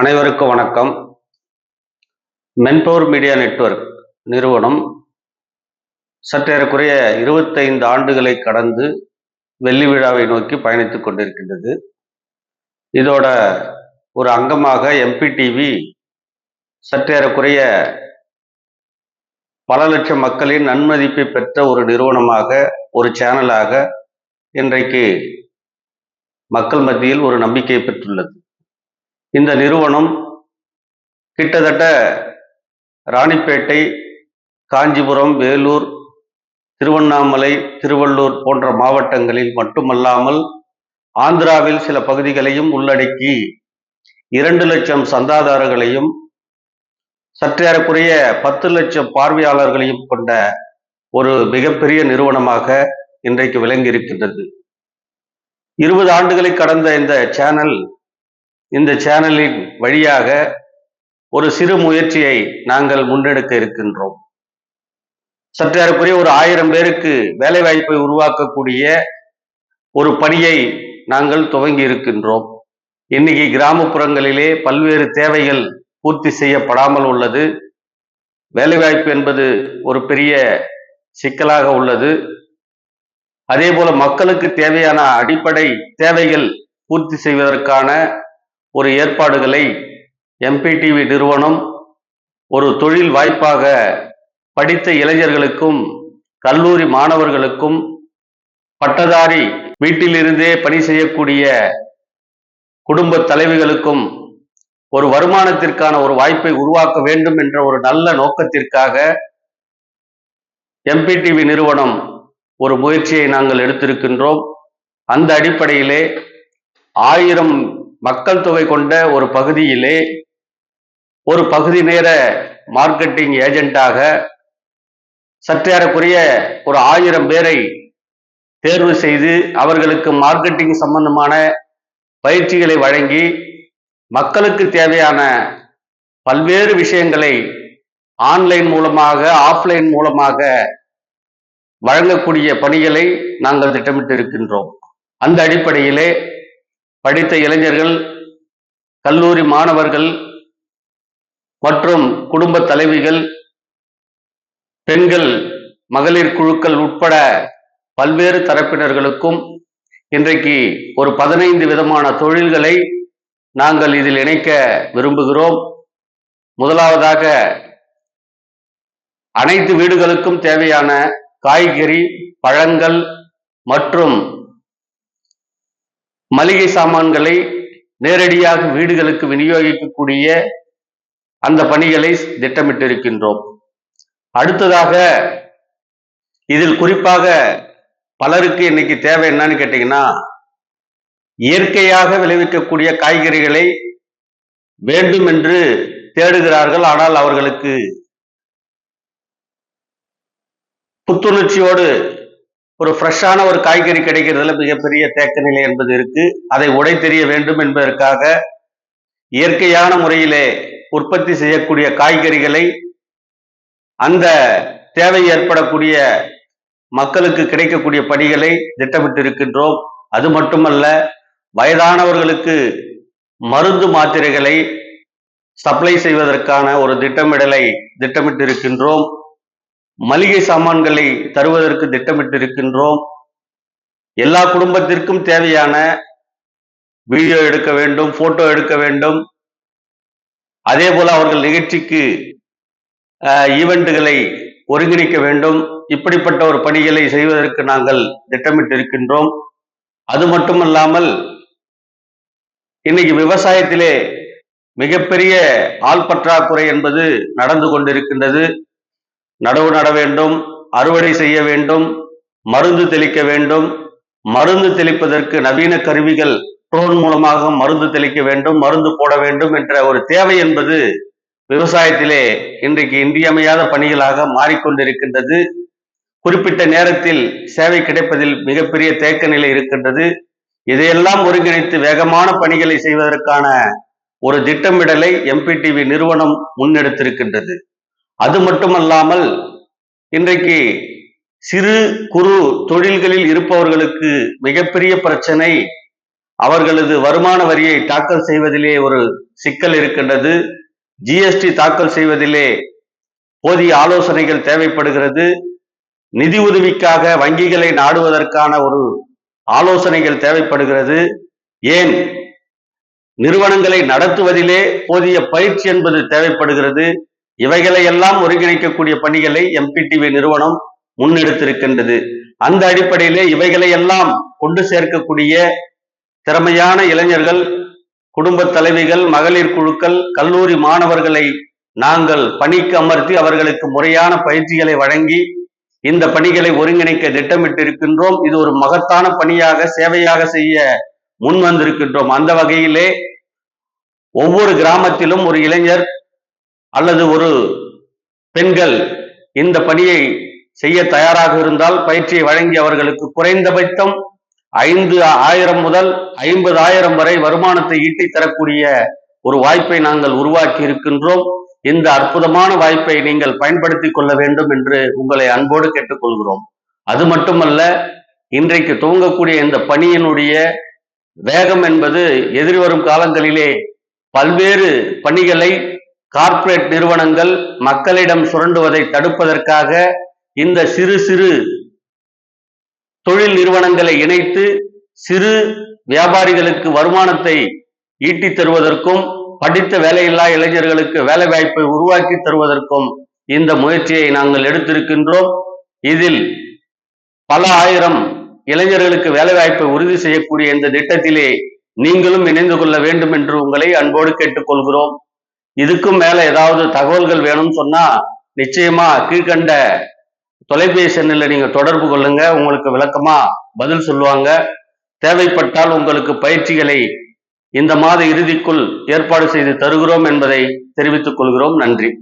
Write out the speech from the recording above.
அனைவருக்கும் வணக்கம். மென்பவர் media network நிறுவனம் சற்றேறக்குறைய இருபத்தைந்து ஆண்டுகளை கடந்து வெள்ளி விழாவை நோக்கி பயணித்துக் கொண்டிருக்கின்றது. இதோட ஒரு அங்கமாக எம்பிடிவி சற்றேறக்குறைய பல லட்சம் மக்களின் நன்மதிப்பை பெற்ற ஒரு நிறுவனமாக ஒரு சேனலாக இன்றைக்கு மக்கள் மத்தியில் ஒரு நம்பிக்கை பெற்றுள்ளது. இந்த நிறுவனம் கிட்டத்தட்ட ராணிப்பேட்டை காஞ்சிபுரம் வேலூர் திருவண்ணாமலை திருவள்ளூர் போன்ற மாவட்டங்களில் மட்டுமல்லாமல் ஆந்திராவில் சில பகுதிகளையும் உள்ளடக்கி இரண்டு லட்சம் சந்தாதாரர்களையும் சற்றேறக்குறைய பத்து லட்சம் பார்வையாளர்களையும் கொண்ட ஒரு மிகப்பெரிய நிறுவனமாக இன்றைக்கு விளங்கி இருக்கின்றது இருபது ஆண்டுகளை கடந்த இந்த சேனல் இந்த சேனலின் வழியாக ஒரு சிறு முயற்சியை நாங்கள் முன்னெடுக்க இருக்கின்றோம். சற்றேறக்குரிய ஒரு ஆயிரம் பேருக்கு வேலைவாய்ப்பை உருவாக்கக்கூடிய ஒரு பணியை நாங்கள் துவங்கி இருக்கின்றோம். இன்னைக்கு கிராமப்புறங்களிலே பல்வேறு தேவைகள் பூர்த்தி செய்யப்படாமல் உள்ளது. வேலைவாய்ப்பு என்பது ஒரு பெரிய சிக்கலாக உள்ளது. அதே போல மக்களுக்கு தேவையான அடிப்படை தேவைகள் பூர்த்தி செய்வதற்கான ஒரு ஏற்பாடுகளை எம்பிடிவி நிறுவனம் ஒரு தொழில் வாய்ப்பாக படித்த இளைஞர்களுக்கும் கல்லூரி மாணவர்களுக்கும் பட்டதாரி வீட்டிலிருந்தே பணி செய்யக்கூடிய குடும்ப தலைவிகளுக்கும் ஒரு வருமானத்திற்கான ஒரு வாய்ப்பை உருவாக்க வேண்டும் என்ற ஒரு நல்ல நோக்கத்திற்காக எம்பிடிவி நிறுவனம் ஒரு முயற்சியை நாங்கள் எடுத்திருக்கின்றோம். அந்த அடிப்படையிலே ஆயிரம் மக்கள் தொகை கொண்ட ஒரு பகுதியிலே ஒரு பகுதி நேர மார்க்கெட்டிங் ஏஜென்ட்டாக சற்றேறக்குரிய ஒரு ஆயிரம் பேரை தேர்வு செய்து அவர்களுக்கு மார்க்கெட்டிங் சம்பந்தமான பயிற்சிகளை வழங்கி மக்களுக்கு தேவையான பல்வேறு விஷயங்களை ஆன்லைன் மூலமாக ஆஃப்லைன் மூலமாக வழங்கக்கூடிய பணிகளை நாங்கள் திட்டமிட்டு இருக்கின்றோம் அந்த அடிப்படையிலே படித்த இளைஞர்கள் கல்லூரி மாணவர்கள் மற்றும் குடும்ப தலைவிகள் பெண்கள் மகளிர் குழுக்கள் உட்பட பல்வேறு தரப்பினர்களுக்கும் இன்றைக்கு ஒரு பதினைந்து விதமான தொழில்களை நாங்கள் இதில் இணைக்க விரும்புகிறோம். முதலாவதாக அனைத்து வீடுகளுக்கும் தேவையான காய்கறி பழங்கள் மற்றும் மளிகை சாமான்களை நேரடியாக வீடுகளுக்கு விநியோகிக்கக்கூடிய அந்த பணிகளை திட்டமிட்டிருக்கின்றோம். அடுத்ததாக இதில் குறிப்பாக பலருக்கு இன்னைக்கு தேவை என்னன்னு கேட்டீங்கன்னா இயற்கையாக விளைவிக்கக்கூடிய காய்கறிகளை வேண்டும் என்று தேடுகிறார்கள். ஆனால் அவர்களுக்கு புத்துணர்ச்சியோடு ஒரு ஃப்ரெஷ்ஷான ஒரு காய்கறி கிடைக்கிறதுல மிகப்பெரிய தேக்க நிலை என்பது இருக்கு. அதை உடை தெரிய வேண்டும் என்பதற்காக இயற்கையான முறையிலே உற்பத்தி செய்யக்கூடிய காய்கறிகளை அந்த தேவை ஏற்படக்கூடிய மக்களுக்கு கிடைக்கக்கூடிய பணிகளை திட்டமிட்டு இருக்கின்றோம் அது மட்டுமல்ல வயதானவர்களுக்கு மருந்து மாத்திரைகளை சப்ளை செய்வதற்கான ஒரு திட்டமிடலை திட்டமிட்டு இருக்கின்றோம் மளிகை சாமான்களை தருவதற்கு திட்டமிட்டு இருக்கின்றோம் எல்லா குடும்பத்திற்கும் தேவையான வீடியோ எடுக்க வேண்டும் போட்டோ எடுக்க வேண்டும். அதே போல அவர்கள் நிகழ்ச்சிக்கு ஈவெண்ட்டுகளை ஒருங்கிணைக்க வேண்டும். இப்படிப்பட்ட ஒரு பணிகளை செய்வதற்கு நாங்கள் திட்டமிட்டு இருக்கின்றோம் அது மட்டுமல்லாமல் இன்னைக்கு விவசாயத்திலே மிகப்பெரிய ஆள் பற்றாக்குறை என்பது நடந்து கொண்டிருக்கின்றது. நடவு நட வேண்டும் அறுவடை செய்ய வேண்டும் மருந்து தெளிக்க வேண்டும். மருந்து தெளிப்பதற்கு நவீன கருவிகள் ட்ரோன் மூலமாக மருந்து தெளிக்க வேண்டும் மருந்து போட வேண்டும் என்ற ஒரு தேவை என்பது விவசாயத்திலே இன்றைக்கு இன்றியமையாத பணிகளாக மாறிக்கொண்டிருக்கின்றது. குறிப்பிட்ட நேரத்தில் சேவை கிடைப்பதில் மிகப்பெரிய தேக்க நிலை இருக்கின்றது. இதையெல்லாம் ஒருங்கிணைத்து வேகமான பணிகளை செய்வதற்கான ஒரு திட்டமிடலை எம்பிடிவி நிறுவனம் முன்னெடுத்திருக்கின்றது. அது மட்டுமல்லாமல் இன்றைக்கு சிறு குறு தொழில்களில் இருப்பவர்களுக்கு மிகப்பெரிய பிரச்சனை அவர்களது வருமான வரியை தாக்கல் செய்வதிலே ஒரு சிக்கல் இருக்கின்றது. ஜிஎஸ்டி தாக்கல் செய்வதிலே போதிய ஆலோசனைகள் தேவைப்படுகிறது. நிதி உதவிக்காக வங்கிகளை நாடுவதற்கான ஒரு ஆலோசனைகள் தேவைப்படுகிறது. ஏன்? நிறுவனங்களை நடத்துவதிலே போதிய பயிற்சி என்பது தேவைப்படுகிறது. இவைகளை எல்லாம் ஒருங்கிணைக்கக்கூடிய பணிகளை எம்பிடிவி நிறுவனம் முன்னெடுத்திருக்கின்றது. அந்த அடிப்படையிலே இவைகளை எல்லாம் கொண்டு சேர்க்கக்கூடிய திறமையான இளைஞர்கள் குடும்ப தலைவிகள் மகளிர் குழுக்கள் கல்லூரி மாணவர்களை நாங்கள் பணிக்கு அமர்த்தி அவர்களுக்கு முறையான பயிற்சிகளை வழங்கி இந்த பணிகளை ஒருங்கிணைக்க திட்டமிட்டிருக்கின்றோம். இது ஒரு மகத்தான பணியாக சேவையாக செய்ய முன் வந்திருக்கின்றோம் அந்த வகையிலே ஒவ்வொரு கிராமத்திலும் ஒரு இளைஞர் அல்லது ஒரு பெண்கள் இந்த பணியை செய்ய தயாராக இருந்தால் பயிற்சியை வழங்கி அவர்களுக்கு குறைந்தபட்சம் ஐந்து ஆயிரம் முதல் ஐம்பது ஆயிரம் வரை வருமானத்தை ஈட்டி தரக்கூடிய ஒரு வாய்ப்பை நாங்கள் உருவாக்கி இருக்கின்றோம். இந்த அற்புதமான வாய்ப்பை நீங்கள் பயன்படுத்திக் கொள்ள வேண்டும் என்று உங்களை அன்போடு கேட்டுக்கொள்கிறோம். அது மட்டுமல்ல இன்றைக்கு துவங்கக்கூடிய இந்த பணியினுடைய வேகம் என்பது எதிர்வரும் காலங்களிலே பல்வேறு பணிகளை கார்ப்பரேட் நிறுவனங்கள் மக்களிடம் சுரண்டுவதை தடுப்பதற்காக இந்த சிறு சிறு தொழில் நிறுவனங்களை இணைத்து சிறு வியாபாரிகளுக்கு வருமானத்தை ஈட்டித் தருவதற்கும் படித்த வேலையில்லா இளைஞர்களுக்கு வேலை வாய்ப்பை உருவாக்கி தருவதற்கும் இந்த முயற்சியை நாங்கள் எடுத்திருக்கின்றோம். இதில் பல ஆயிரம் இளைஞர்களுக்கு வேலை வாய்ப்பை உறுதி செய்யக்கூடிய இந்த திட்டத்திலே நீங்களும் இணைந்து கொள்ள வேண்டும் என்று உங்களை அன்போடு கேட்டுக்கொள்கிறோம். இதுக்கும் மேல ஏதாவது தகவல்கள் வேணும்னு சொன்னா நிச்சயமா கீழ்கண்ட தொலைபேசி எண்ணில் நீங்க தொடர்பு கொள்ளுங்க. உங்களுக்கு விளக்கமா பதில் சொல்லுவாங்க. தேவைப்பட்டால் உங்களுக்கு பயிற்சிகளை இந்த மாத இறுதிக்குள் ஏற்பாடு செய்து தருகிறோம் என்பதை தெரிவித்துக் கொள்கிறோம். நன்றி.